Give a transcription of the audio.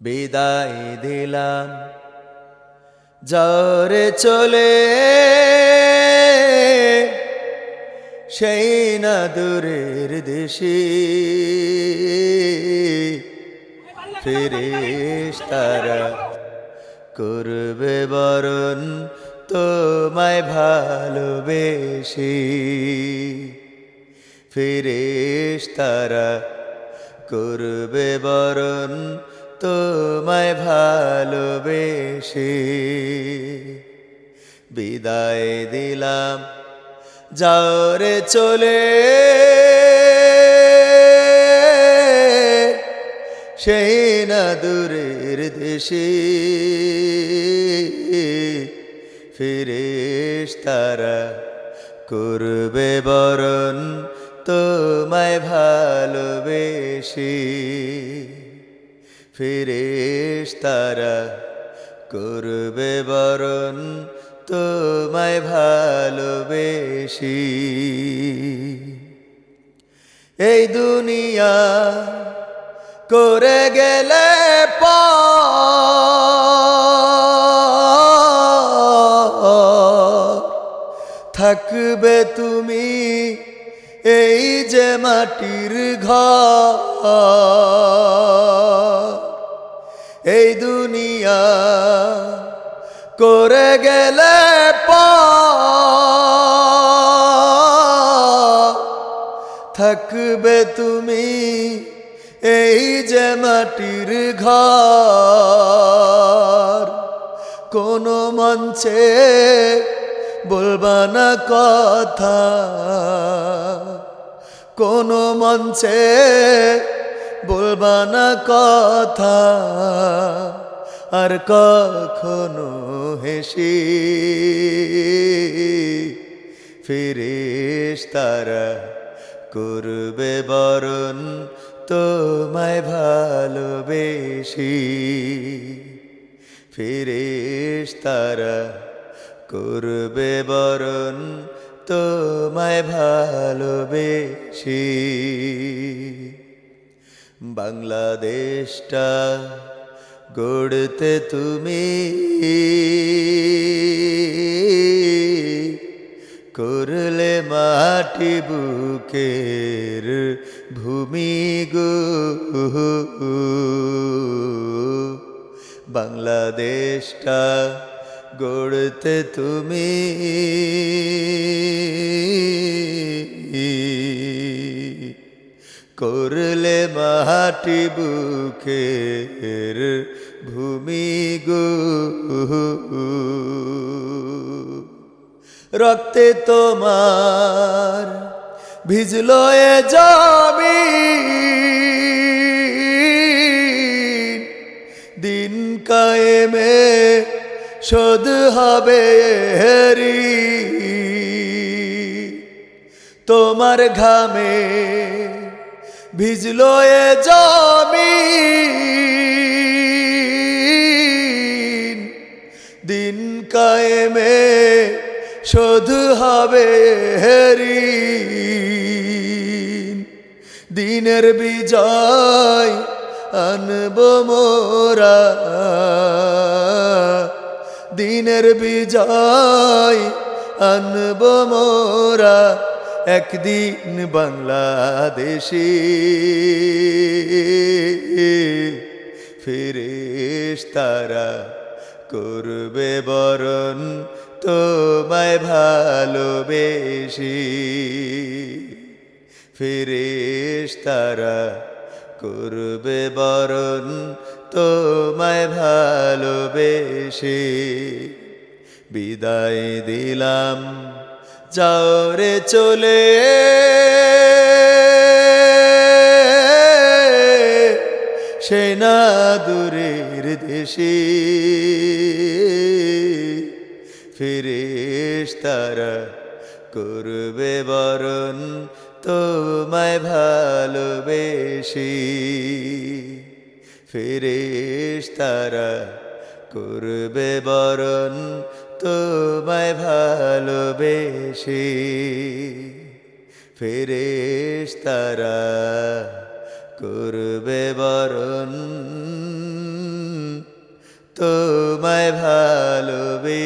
বিদায় দিলাম। জরে চলে, সেই না দূরের দেশে। ফিরিস তারা, করবে বরণ তোমায় ভালোবেসে। ফিরিস তারা, করবে বরণ তোমায় ভালোবেসে বিদায় দিলাম, যাওরে চলে। সেই না দূরের দেশে ফিরেশ তারা করবে বরণ তোমায় ভালোবেসে। ফিরেশ তারা, করবে বরণ তোমায় ভালোবেসি। এই দুনিয়া করে গেলে পর থাকবে তুমি এই যে মাটির ঘর। করে গেলে থাকবে তুমি এই যে মাটির ঘর। কোন মঞ্চে বলবা না কথা। কোন মঞ্চে বলবা না কথা। আর কখনো হেসে ফিরিস তারা করবে বরণ তোমায় ভালোবেসি। ফিরিস তারা করবে বরণ তোমায় ভালোবেসি। বাংলাদেশটা গড়তে তুমি করলে মাটি বুকের ভূমি গো। বাংলাদেশটা গড়তে তুমি করলে মাটি বুকের ভূমি গো। রক্তে তোমার ভিজলো এ জমি দিন কায়েমে শোধ হবে হেরি। তোমার ঘামে ভিজলো এ জমি দিন কায়েমে শোধ হবে হেরি দিনের বিজয় আনব মোরা। দিনের বিজয় আনব মোরা। একদিন বাংলাদেশে ফিরিস তারা করবে বরণ তোমায় ভালোবেসি। ফিরিস তারা করবে বরণ তোমায় ভালোবেসে। বিদায় দিলাম। যাওরে চলে সে না দূরের দেশে ফিরিস তারা করবে বরণ তোমায় ভালোবেসি। ফিরিস তারা করবে বরণ তোমায় ভালোবেসে ফেরেশ তারা করবে বরণ। তোমায় ভালোবেসি